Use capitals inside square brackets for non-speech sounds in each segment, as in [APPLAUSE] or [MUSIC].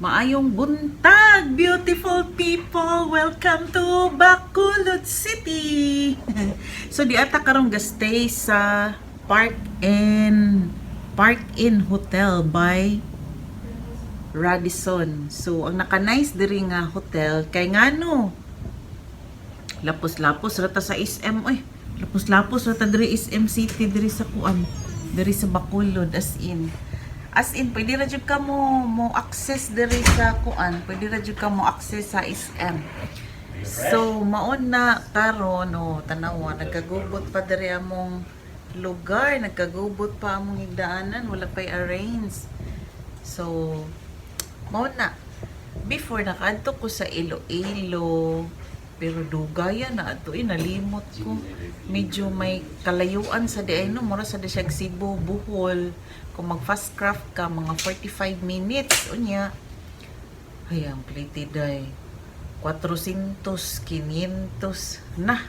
Maayong buntag, beautiful people! Welcome to Bacolod City! [LAUGHS] so, di ata karong gastay sa Park Inn Park Inn Hotel by Radisson. So, ang naka-nice diri nga hotel kay ngano lapos-lapos rata sa SM oy. Lapos-lapos rata diri SM City diri sa kuan. Diri sa Bacolod as in. As in, pwede ra jud ka mo, mo access diri sa kuan. Pwede ra jud ka mo access sa SM. So, maon na karon o tanawa nagkagubot pa diri among lugar, nagkagubot pa among higdaanan, wala pa'y arrange. So, maon na. Before nakaadto ko sa Iloilo, pero dugaya na ato eh, nalimot ko. Medyo may kalayuan sa di ay mura sa di siya Cebu, Bohol. Kung mag fast craft ka, mga 45 minutes, unya. Ay, ang plated ay 400, 500 na.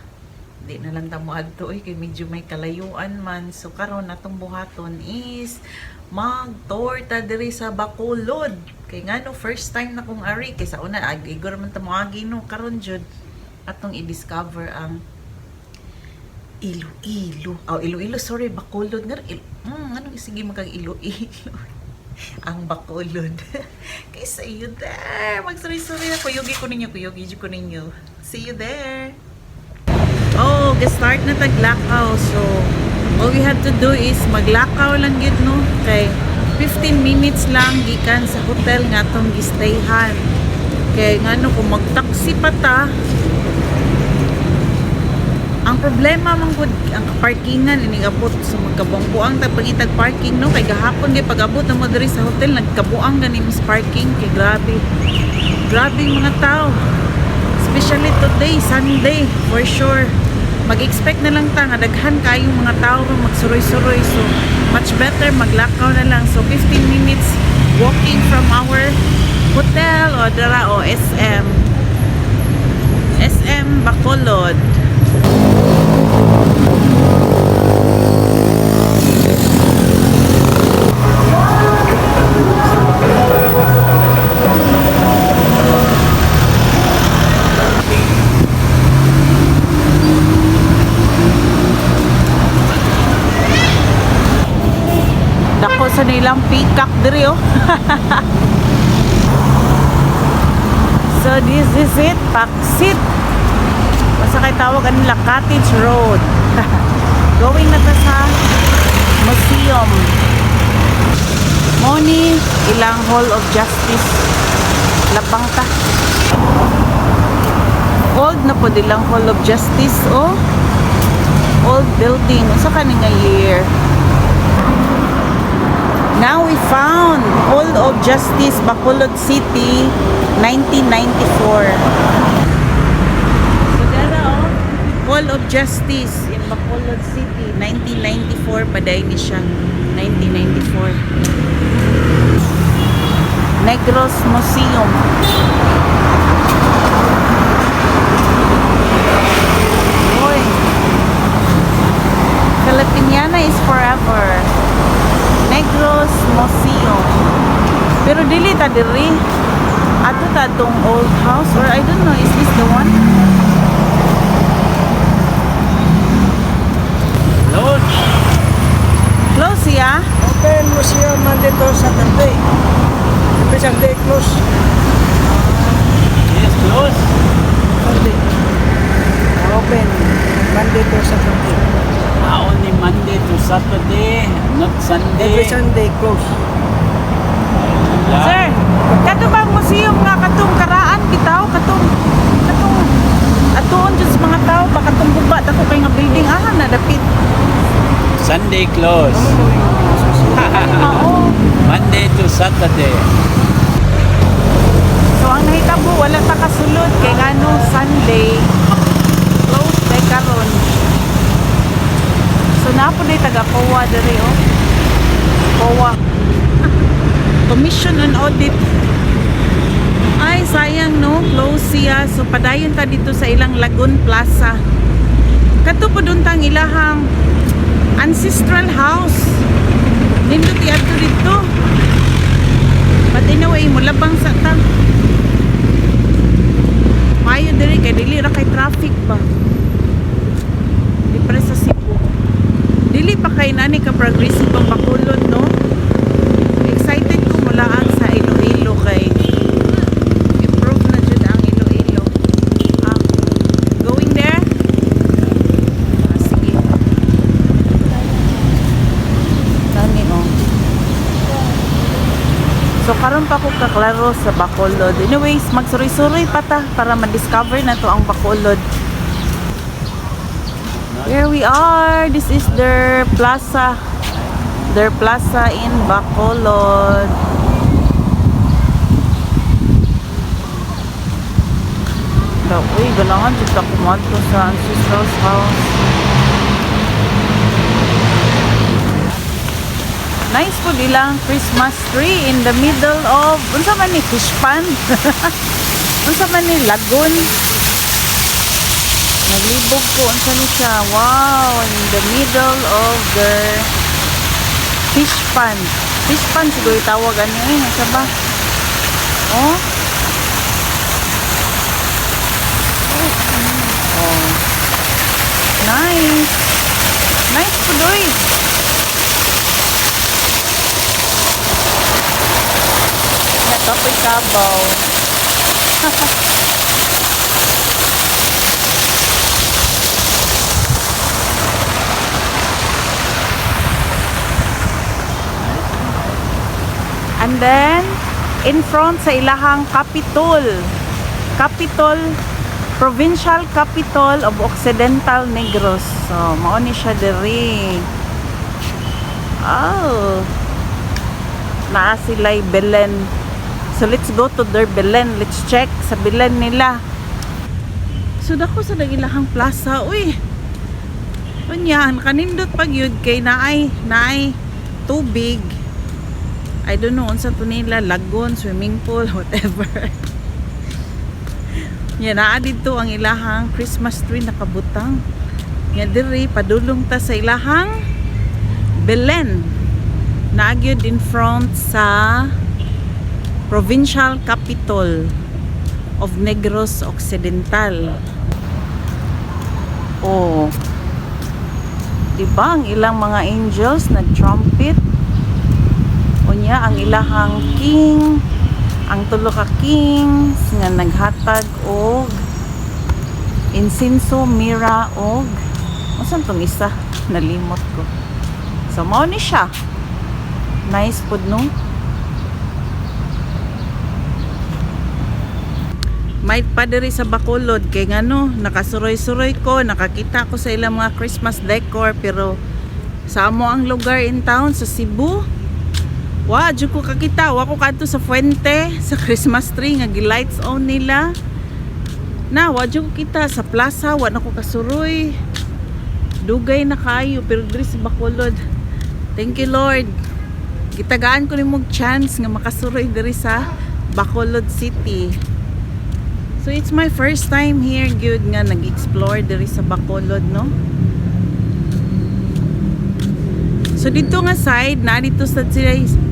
Di na lang tamo adto eh, kay medyo may kalayuan man. So karon atong buhaton is mag-tour ta diri sa Bacolod. Kay nga first time na kong ari. Kay sa una, ag- igor man ta mo agi no, karon jud atong i-discover ang Iloilo. Oh, Iloilo, sorry, Bacolod. Nga, il mm, anong sige magkag Iloilo? [LAUGHS] ang Bacolod. [LAUGHS] Kay see you there. Magsuri-suri na. Kuyugi ko ninyo, kuyugi ko ninyo. See you there. Oh, start na taglakaw. So, all we have to do is maglakaw lang gid no. Kay 15 minutes lang gikan sa hotel nga tong gistayhan. Kay ngano kung mag-taxi pa ta, problema man gud ang parkingan ini abot sa magkabuang-buang tag pangitag parking no kay gahapon kay pag-abot na mo diri sa hotel nagkabuang gani mis parking kay grabe. Grabe mga tao. Especially today, Sunday, for sure. Mag-expect na lang ta nga daghan kayong mga tao ro magsuroy-suroy so much better maglakaw na lang. So 15 minutes walking from our hotel o dara o SM. SM Bacolod. Nilang peacock diri oh. [LAUGHS] so this is it, Paksit. Basta kay tawag nila Cottage Road. [LAUGHS] Going na ta sa museum. Moni, ilang Hall of Justice. Labang ta. Old na po dilang Hall of Justice, oh. Old building. Sa kaninga year. Now we found Hall of Justice, Bacolod City, 1994. So dara oh, Hall of Justice in Bacolod City, 1994 paday ni siya. 1994. Negros Museum. Uy. Filipiniana is forever. Negros Museum. Pero dili ta diri. Ato ta tong old house or I don't know, is this the one? Lodge. Close ya? Open museum Monday to Saturday. Every Sunday close. Yes, close. Sunday. Open Monday to Saturday. Ah, only Monday to Saturday, not Sunday. Every Sunday close. Yeah. Sir, kato ba museum nga katong karaan bitaw katong katong atuon jud mga tao ba katong guba dako kay nga building ah na dapit. Sunday close. [LAUGHS] Monday to Saturday. So ang nahitabo wala pa kasulod kay ngano Sunday close kay karon. So napo day taga COA diri oh. COA. Commission on Audit. Ay sayang no, close siya. So padayon ta dito sa ilang Lagun Plaza. Kato po tang ilahang ancestral house. Nindot ato dito. But anyway, mulabang sa ta. Mayo diri kay dili ra kay traffic ba. Di pa rin sa Cebu. Dili pa kay nani ka progressive ang Bacolod no. Excited ko mulaan sa Iloilo kay improve na jud ang Iloilo. Ah, going there? Ah, sige. Nani oh. So karon pa ko kaklaro sa Bacolod. Anyways, magsuroy-suroy pa ta para ma-discover na to ang Bacolod. Here we are. This is their plaza. Their plaza in Bacolod. Uy, ganahan dito ako sa ancestral house. Nice po nilang Christmas tree in the middle of unsa man ni fish pond. [LAUGHS] unsa man ni lagoon. Naglibog ko unsa ni siya. Wow, in the middle of the fish pond. Fish pond siguro tawag ano eh, nasa ba? Oh. Oh. Nice. Nice po. Nakapoy sabaw. And then, in front sa ilahang Capitol. Capitol, Provincial Capital of Occidental Negros. So, mao ni siya diri. Oh. Naa sila'y Belen. So, let's go to their Belen. Let's check sa Belen nila. So, dako sa ilahang plaza. Uy, Kunyan, kanindot pag yun kay naay, naay tubig. I don't know, unsa to nila, lagoon, swimming pool, [LAUGHS] whatever. Yan, naa dito ang ilahang Christmas tree nakabutang. Yan diri, padulong ta sa ilahang Belen. Nagyod in front sa provincial capital of Negros Occidental. Oh. Diba ang ilang mga angels nag-trumpet? Unya ang ilahang king, ang tulo ka kings nga naghatag og insinso, mira og Asan tong isa? Nalimot ko. So mao ni siya. Nice food no? May pa diri sa Bacolod kay ngano nakasuroy-suroy ko nakakita ko sa ilang mga Christmas decor pero sa amo ang lugar in town sa Cebu Wa, dyan ko kakita. Wa ko kanto sa Fuente, [LAUGHS] sa Christmas tree nga gi-lights on nila. Na, wa dyan ko kita sa plaza, wa na ko kasuroy. Dugay na kayo, pero diri sa Bacolod. Thank you Lord. Gitagaan ko ni mong chance nga makasuroy diri sa Bacolod City. So it's my first time here good nga nag-explore diri sa Bacolod, no? So dito nga side na dito sa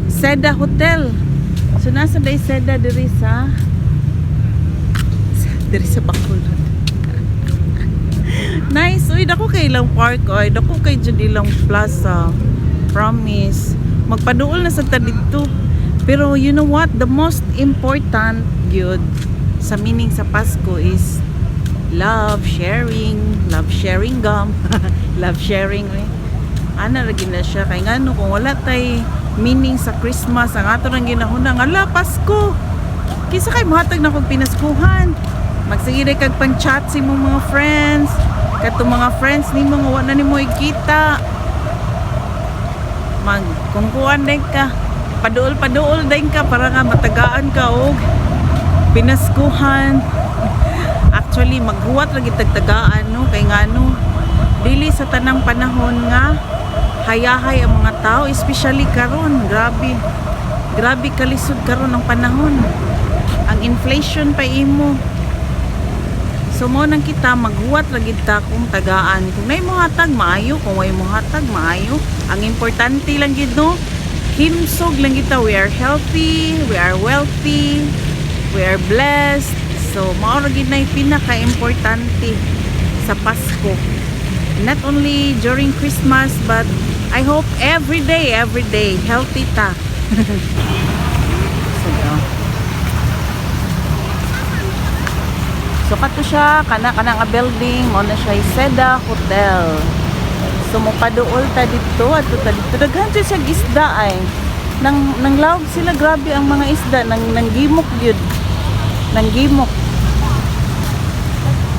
Seda Hotel. So nasa day Seda diri sa diri sa Bacolod. [LAUGHS] nice. Uy, dako kay ilang park oy. Dako kay jud ilang plaza. Promise. Magpaduol na sa ta dito. Pero you know what? The most important good sa meaning sa Pasko is love sharing, love sharing gum, [LAUGHS] love sharing eh. Ana ra gina siya. Kay ngano kung wala tay meaning sa Christmas ang ato nang ginahuna nga la Pasko! Kisa kay mohatag na kog pinaskuhan. Magsige day kag pang chat si mong mga friends. Kato mga friends nimo nga wa na nimo ikita. Mag kungkuan day ka. Paduol paduol day ka para nga matagaan ka og pinaskuhan. Actually maghuwat ra gid tagtagaan no? Kay ngano dili sa tanang panahon nga hayahay ang mga tao especially karon. Grabe. Grabe kalisod karon ang panahon. Ang inflation pa imo. So mo nang kita maghuwat ra gid ta kung tagaan. Kung nay mo hatag maayo. Kung way mo hatag maayo. Ang importante lang gid no? Himsog lang kita. We are healthy, we are wealthy, we are blessed. So, mao ra gid na pinaka-importante sa Pasko. Not only during Christmas, but I hope every day, every day, healthy ta. [LAUGHS] so, yeah. So kato siya kana kana nga building mo na siya Seda Hotel. So mo paduol ta dito at ta dito daghan siya isda ay. Nang nang lawg sila grabe ang mga isda nang nang gimok gyud. Nang gimok.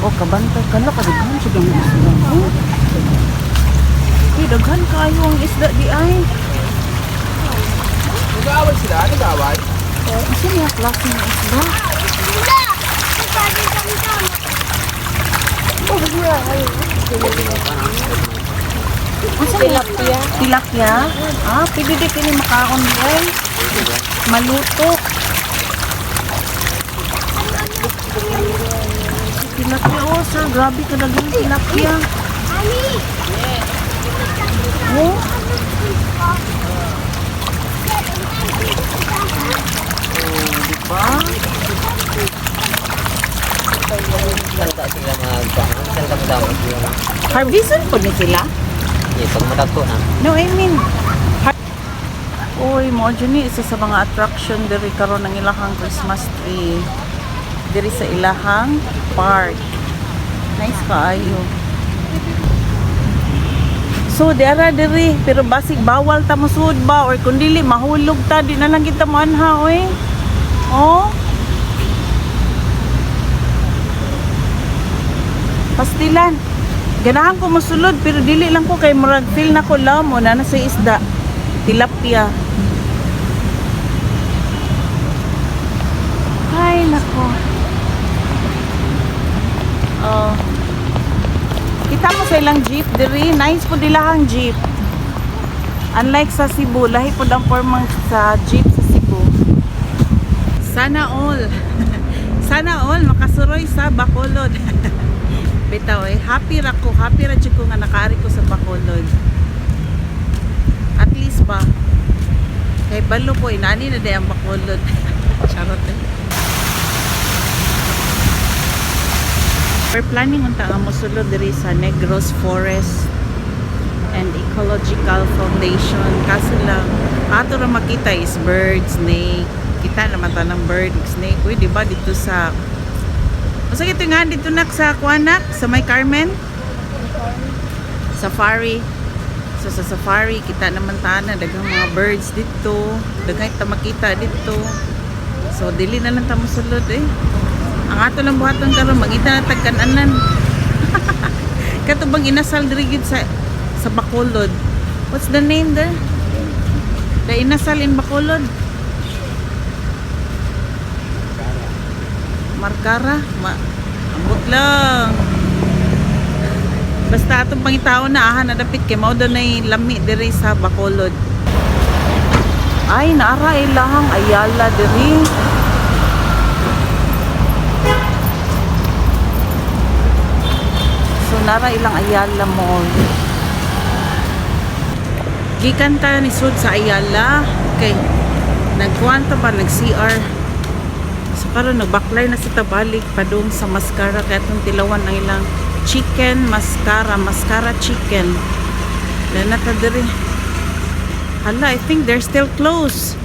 Oh kabantay kala ka daghan siya ng isda. Oh. Hey, daghan kayo ang isda di ay. Nag-aaway sila? Nag-aaway? Oh, isa niya klase ng isda. Asa tilapia? Tilapia? Ah, pwede di kini makaon din. Maluto. Tilapia, oh sir, grabe ka lang yung tilapia. Oh, diba? Ka madamot yung... Harvestan po ni sila? Yeah, pag madagko na. No, I mean, Uy, mo ni isa sa mga attraction diri karon ng ilahang Christmas tree. Diri sa ilahang park. Nice kaayo. So, dara diri, pero basig bawal ta musud ba or kung dili mahulog ta di na lang kita mo anha oy. Oh. Pastilan. Ganahan ko mosulod pero dili lang ko kay murag feel na ko lamo na nasa isda. Tilapia. Ay, nako. Oh. Kita mo sa ilang jeep diri, nice po dilahang jeep. Unlike sa Cebu, lahi po ang formang sa jeep sa Cebu. Sana all. [LAUGHS] Sana all makasuroy sa Bacolod. [LAUGHS] Bitaw eh, happy ra ko, happy ra jud ko nga nakaari ko sa Bacolod. At least ba kay balo po inani na day ang Bacolod. [LAUGHS] Charot eh. We're planning unta nga mosulod diri sa Negros Forest and Ecological Foundation. Kaso lang, ato ra makita is bird, snake. Kita naman ta ng bird, snake. Uy, di ba dito sa Masa ito nga dito nak sa Kuanak, sa May Carmen? Safari. So sa safari, kita naman tana daghang mga birds dito. Daghang ta makita dito. So dili na lang ta mosulod eh. Ang ato lang buhaton karon mangita na tagkananan. [LAUGHS] Kato bang inasal diri gid sa sa Bacolod. What's the name there? The inasal in Bacolod? Markara? Ma ambot lang. Basta atong pangitao na aha na dapit kay mao na lami diri sa Bacolod. Ay, naara ilahang ayala diri. So nara ilang Ayala Mall. Gikan ta ni sud sa Ayala. Okay. Nagkuanto pa nag CR. Karon nagbaklay na sa tabalik padung sa mascara kaya itong tilawan ang ilang chicken mascara, mascara chicken. Then nata diri. Hala, I think they're still closed.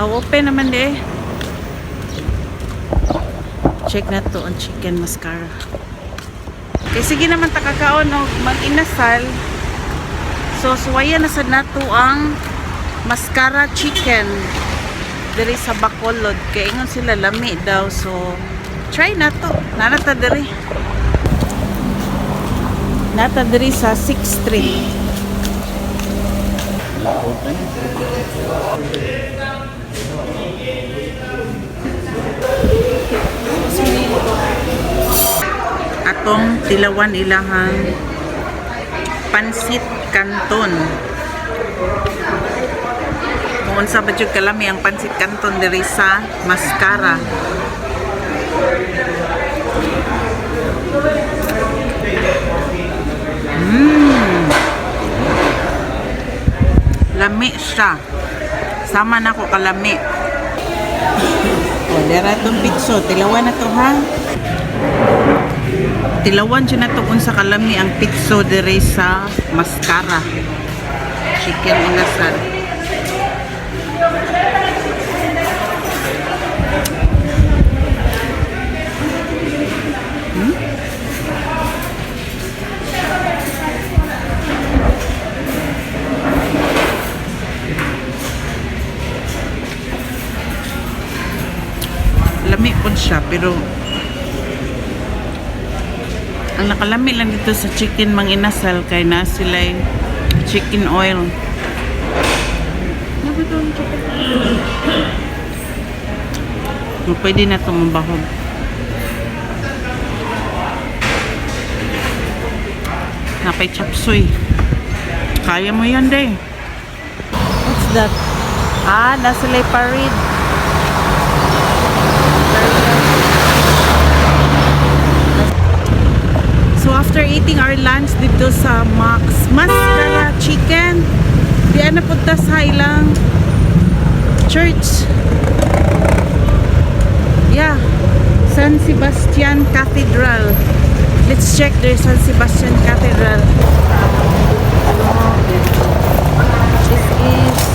Oh, open naman de. Check na to ang chicken mascara. Okay, sige naman takakaon o mag-inasal. So, suwaya na sa nato ang mascara chicken diri sa Bacolod. Kaya ingon sila lami daw. So, try na to. Nanata diri. Nata diri sa 6th Street. atong tilawan ilahang pansit canton kung unsa ba jud kalami ang pansit canton diri sa mascara mm. Lami siya. Sama na ko kalami. O, dera itong pitso. Tilawan na to, ha? Tilawan siya na to kung sa kalami ang pitso dire sa mascara. Chicken inasal. Pero ang nakalami lang dito sa chicken mang inasal kay na sila chicken oil. Oh, Pwede na ito mabahog. Napay chapsuy. Kaya mo yan, day. What's that? Ah, nasa lay parid. After eating our lunch dito sa Max Mascara Chicken, di na punta sa ilang church. Yeah, San Sebastian Cathedral. Let's check their San Sebastian Cathedral. This is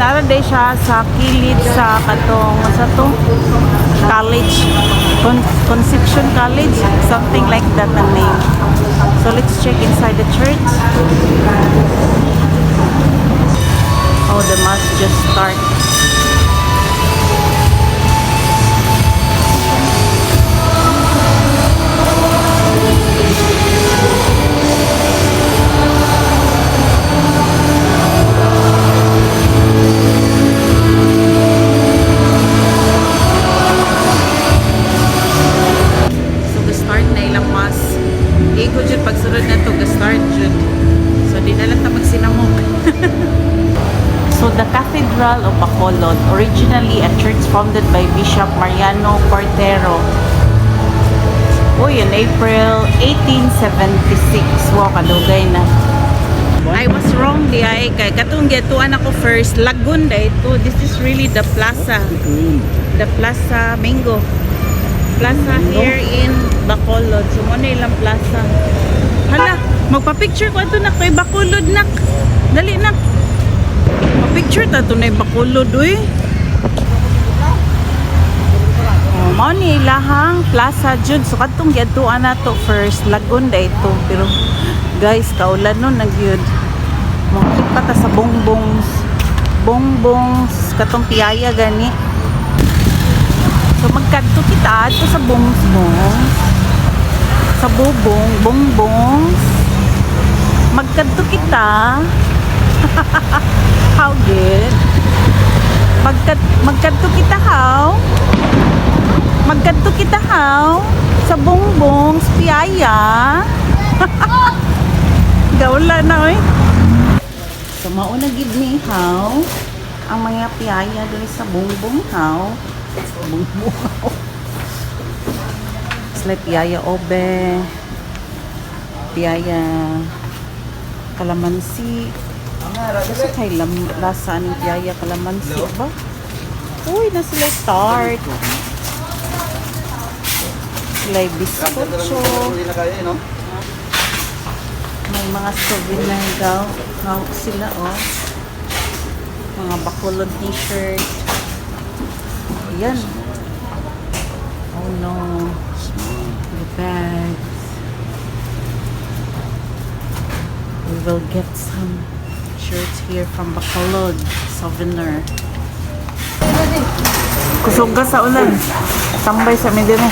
Naran day siya sa kilid sa katong sa to college Con- Conception College something like that ang name. So let's check inside the church. Oh the mass just start Cathedral of Bacolod, originally a church founded by Bishop Mariano Portero. Uy, in April 1876. Wow, kadugay na. I was wrong di ay kay katong gituan ako first Lagunda ito this is really the plaza the Plaza Mingo plaza here in Bacolod. So, mo ilang plaza. Hala, magpa-picture ko ito na kay Bacolod nak. Dali nak. Pa-picture ta ito na Bacolod, uy. Oh, mao ni plaza jud. So, katong gituan na to first. Lagunda ito. Pero, guys, kaulan nun nagyud. Mga pa ta sa bongbongs. Bongbongs. Katong piyaya gani. So magkanto kita ato sa bongs bongs. Sa bubong, bongbongs. Magkanto kita. [LAUGHS] how good? Magkat magkanto kita how? Magkanto kita how? Sa bongbongs, piyaya. [LAUGHS] Gawla na oy. So mauna gid ni how ang mga piyaya diri sa bongbong how Bumbukaw. It's like piyaya obe, piyaya kalamansi. Kasi kay lam, lasa ng piyaya kalamansi ba? Uy, na sila tart. Sila biskotso. May mga souvenir daw. Hawak sila oh. Mga bakulod t-shirt. Ayan. Oh no. The bags. We will get some shirts here from Bacolod. Souvenir. Kusog ka sa ulan. Tambay sa Medina.